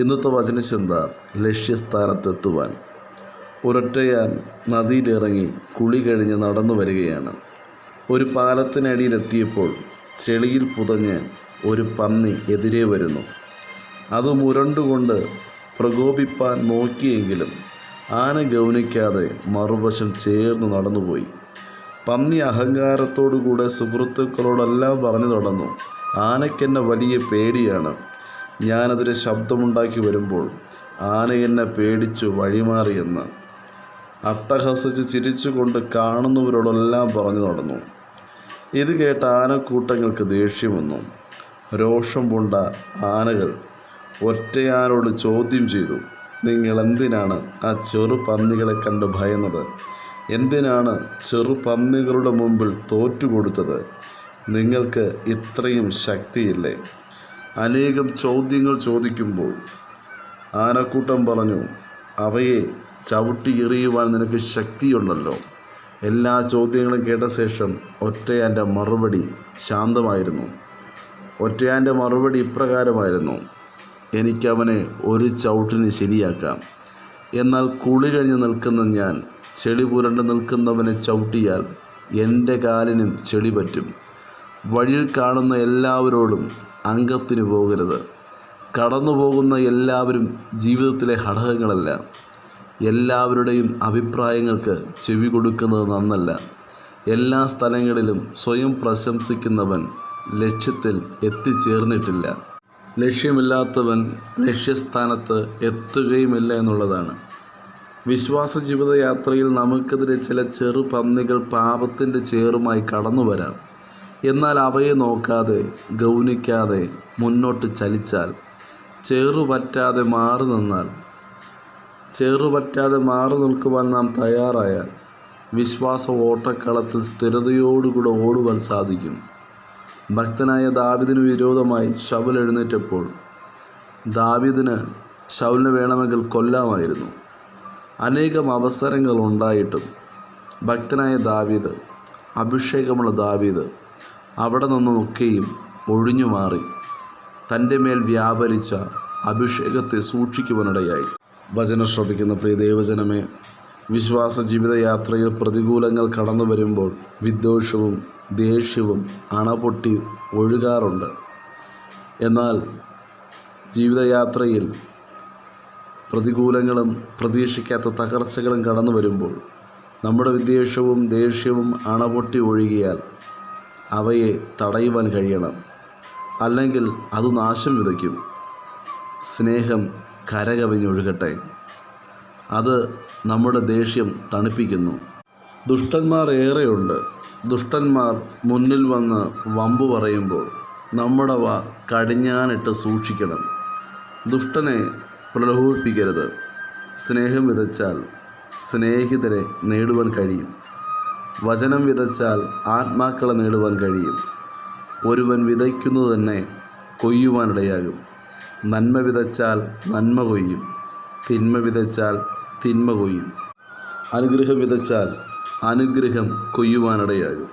ഇന്നത്തെ വചനചിന്ത ലക്ഷ്യസ്ഥാനത്തെത്തുവാൻ. ഉരട്ടയാൻ നദിയിലിറങ്ങി കുളി കഴിഞ്ഞ് നടന്നു വരികയാണ്. ഒരു പാലത്തിനടിയിലെത്തിയപ്പോൾ ചെളിയിൽ പുതഞ്ഞ് ഒരു പന്നി എതിരെ വരുന്നു. അത് മുരണ്ടുകൊണ്ട് പ്രകോപിപ്പാൻ നോക്കിയെങ്കിലും ആന ഗൗനിക്കാതെ മറുവശം ചേർന്ന് നടന്നുപോയി. പന്നി അഹങ്കാരത്തോടുകൂടെ സുഹൃത്തുക്കളോടെല്ലാം പറഞ്ഞു നടന്നു. ആനയ്ക്കെന്നെ വലിയ പേടിയാണ്. ഞാനതിന് ശബ്ദമുണ്ടാക്കി വരുമ്പോൾ ആന എന്നെ പേടിച്ചു വഴിമാറിയെന്ന് അട്ടഹസിച്ച് ചിരിച്ചുകൊണ്ട് കാണുന്നവരോടെല്ലാം പറഞ്ഞു നടന്നു. ഇത് കേട്ട ആനക്കൂട്ടങ്ങൾക്ക് ദേഷ്യം വന്നു. രോഷം പൂണ്ട ആനകൾ ഒറ്റയാനോട് ചോദ്യം ചെയ്തു. നിങ്ങൾ എന്തിനാണ് ആ ചെറു പന്നികളെ കണ്ട് ഭയന്നത്? എന്തിനാണ് ചെറു പന്നികളുടെ മുമ്പിൽ തോറ്റുകൊടുത്തത് നിങ്ങൾക്ക് ഇത്രയും ശക്തിയില്ലേ? അനേകം ചോദ്യങ്ങൾ ചോദിക്കുമ്പോൾ ആനക്കൂട്ടം പറഞ്ഞു അവയെ ചവിട്ടി എറിയുവാൻ നിനക്ക് ശക്തിയുണ്ടല്ലോ. എല്ലാ ചോദ്യങ്ങളും കേട്ട ശേഷം ഒറ്റയാന്റെ മറുപടി ശാന്തമായിരുന്നു. ഒറ്റയാന്റെ മറുപടി ഇപ്രകാരമായിരുന്നു എനിക്കവനെ ഒരു ചവിട്ടിന് ശരിയാക്കാം. എന്നാൽ കുളി കഴിഞ്ഞ് നിൽക്കുന്ന ഞാൻ ചെളി പുരണ്ട് നിൽക്കുന്നവനെ ചവിട്ടിയാൽ എന്റെ കാലിനും ചെളി പറ്റും. വഴിയിൽ കാണുന്ന എല്ലാവരോടും അംഗത്തിന് പോകരുത്. കടന്നു പോകുന്ന എല്ലാവരും ജീവിതത്തിലെ ഘടകങ്ങളല്ല. എല്ലാവരുടെയും അഭിപ്രായങ്ങൾക്ക് ചെവി കൊടുക്കുന്നത് നന്നല്ല. എല്ലാ സ്ഥലങ്ങളിലും സ്വയം പ്രശംസിക്കുന്നവൻ ലക്ഷ്യത്തിൽ എത്തിച്ചേർന്നിട്ടില്ല. ലക്ഷ്യമില്ലാത്തവൻ ലക്ഷ്യസ്ഥാനത്ത് എത്തുകയുമില്ല എന്നുള്ളതാണ്. വിശ്വാസ ജീവിതയാത്രയിൽ നമുക്കെതിരെ ചില ചെറു പന്നികൾ പാപത്തിന്റെ ചേറുമായി കടന്നു വരാം എന്നാൽ അവയെ നോക്കാതെ ഗൗനിക്കാതെ മുന്നോട്ട് ചലിച്ചാൽ ചേറുപറ്റാതെ മാറി നിന്നാൽ ചേറുപറ്റാതെ മാറി നിൽക്കുവാൻ നാം തയ്യാറായാൽ വിശ്വാസ ഓട്ടക്കളത്തിൽ സ്ഥിരതയോടുകൂടെ ഓടുവാൻ സാധിക്കും. ഭക്തനായ ദാവിദിന് വിരോധമായി ശവൽ എഴുന്നേറ്റപ്പോൾ ദാവിദിന് ശൗലിനെ വേണമെങ്കിൽ കൊല്ലാമായിരുന്നു. അനേകം അവസരങ്ങൾ ഉണ്ടായിട്ടും ഭക്തനായ ദാവീദ് അഭിഷേകമുള്ള ദാവീദ് അവിടെ നിന്നൊക്കെയും ഒഴിഞ്ഞു മാറി. തന്റെ മേൽ വ്യാപരിച്ച അഭിഷേകത്തെ സൂക്ഷിക്കുവാനിടയായി. വചനം ശ്രവിക്കുന്ന പ്രിയ ദൈവജനമേ വിശ്വാസ ജീവിതയാത്രയിൽ പ്രതികൂലങ്ങൾ കടന്നു വരുമ്പോൾ വിദ്വേഷവും ദേഷ്യവും അണപൊട്ടി ഒഴുകാറുണ്ട്. എന്നാൽ ജീവിതയാത്രയിൽ പ്രതികൂലങ്ങളും പ്രതീക്ഷിക്കാത്ത തകർച്ചകളും കടന്നു വരുമ്പോൾ നമ്മുടെ വിദ്വേഷവും ദേഷ്യവും അണപൊട്ടി ഒഴുകിയാൽ അവയെ തടയുവാൻ കഴിയണം. അല്ലെങ്കിൽ അത് നാശം വിതയ്ക്കും. സ്നേഹം കരകവിഞ്ഞൊഴുകട്ടെ അത് നമ്മുടെ ദേഷ്യം തണുപ്പിക്കുന്നു. ദുഷ്ടന്മാർ ഏറെയുണ്ട്. ദുഷ്ടന്മാർ മുന്നിൽ വന്ന് വമ്പു പറയുമ്പോൾ നമ്മുടെ വ കടിഞ്ഞാനിട്ട് സൂക്ഷിക്കണം. ദുഷ്ടനെ പ്രലോഭിപ്പിക്കരുത്. സ്നേഹം വിതച്ചാൽ സ്നേഹിതരെ നേടുവാൻ കഴിയും. വചനം വിതച്ചാൽ ആത്മാക്കളെ നേടുവാൻ കഴിയും. ഒരുവൻ വിതയ്ക്കുന്നത് തന്നെ കൊയ്യുവാനിടയാകും നന്മ വിതച്ചാൽ നന്മ കൊയ്യും. തിന്മ വിതച്ചാൽ തിന്മ കൊയ്യും. അനുഗ്രഹം വിതച്ചാൽ അനുഗ്രഹം കൊയ്യുവാനിടയാകും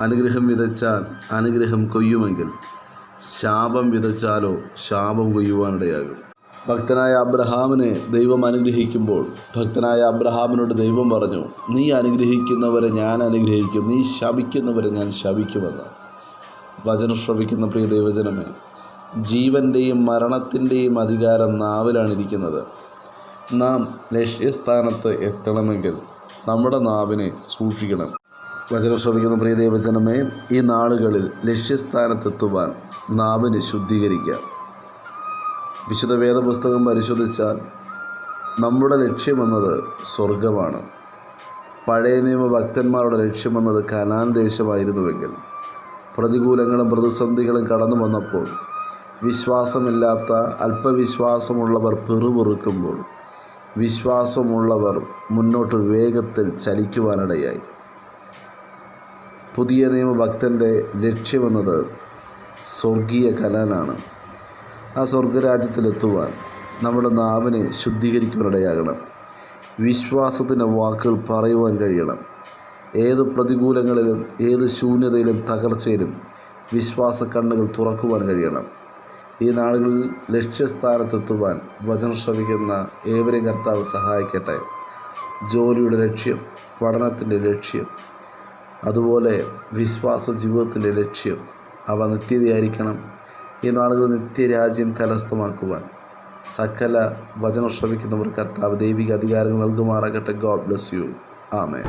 അനുഗ്രഹം വിതച്ചാൽ അനുഗ്രഹം കൊയ്യുമെങ്കിൽ ശാപം വിതച്ചാലോ ശാപം കൊയ്യുവാനിടയാകും ഭക്തനായ അബ്രഹാമിനെ ദൈവം അനുഗ്രഹിക്കുമ്പോൾ ഭക്തനായ അബ്രഹാമിനോട് ദൈവം പറഞ്ഞു നീ അനുഗ്രഹിക്കുന്നവരെ ഞാൻ അനുഗ്രഹിക്കും നീ ശപിക്കുന്നവരെ ഞാൻ ശപിക്കുമെന്ന്. വചനം ശ്രവിക്കുന്ന പ്രിയ ദൈവജനമേ ജീവന്റെയും മരണത്തിന്റെയും അധികാരം നാവിലാണ് ഇരിക്കുന്നത് നാം ലക്ഷ്യസ്ഥാനത്ത് എത്തണമെങ്കിൽ നമ്മുടെ നാവിനെ സൂക്ഷിക്കണം. വചനം ശ്രവിക്കുന്ന പ്രിയ ദൈവജനമേ ഈ നാളുകളിൽ ലക്ഷ്യസ്ഥാനത്തെത്തുവാൻ നാവിനെ ശുദ്ധീകരിക്കാം വിശുദ്ധ വേദപുസ്തകം പരിശോധിച്ചാൽ നമ്മുടെ ലക്ഷ്യമെന്നത് സ്വർഗമാണ് പഴയ നിയമ ഭക്തന്മാരുടെ ലക്ഷ്യമെന്നത് കനാൻ ദേശമായിരുന്നുവെങ്കിൽ പ്രതികൂലങ്ങളും പ്രതിസന്ധികളും കടന്നു വന്നപ്പോൾ വിശ്വാസമില്ലാത്ത അല്പവിശ്വാസമുള്ളവർ പിറുപിറുക്കുമ്പോൾ വിശ്വാസമുള്ളവർ മുന്നോട്ട് വേഗത്തിൽ ചലിക്കുവാനിടയായി. പുതിയ നിയമഭക്തന്റെ ലക്ഷ്യമെന്നത് സ്വർഗീയ കലാനാണ് ആ സ്വർഗരാജ്യത്തിലെത്തുവാൻ നമ്മുടെ നാവിനെ ശുദ്ധീകരിക്കുവാനിടയാകണം വിശ്വാസത്തിന്റെ വാക്കുകൾ പറയുവാൻ കഴിയണം. ഏത് പ്രതികൂലങ്ങളിലും ഏത് ശൂന്യതയിലും തകർച്ചയിലും വിശ്വാസ കണ്ണുകൾ തുറക്കുവാൻ കഴിയണം. ഈ നാളുകളിൽ ലക്ഷ്യസ്ഥാനത്തെത്തുവാൻ വചനം ശ്രമിക്കുന്ന ഏവരെയും കർത്താവ് സഹായിക്കട്ടെ. ജോലിയുടെ ലക്ഷ്യം പഠനത്തിന്റെ ലക്ഷ്യം അതുപോലെ വിശ്വാസ ജീവിതത്തിന്റെ ലക്ഷ്യം. അവ നിത്യതയായിരിക്കണം. ഈ നാളുകൾ നിത്യരാജ്യം കരസ്ഥമാക്കുവാൻ സകല വചനം ശ്രമിക്കുന്നവർ കർത്താവ് ദൈവിക അധികാരങ്ങൾ നൽകുമാറാകട്ടെ. ഗോഡ് ബ്ലസ് യു ആമേ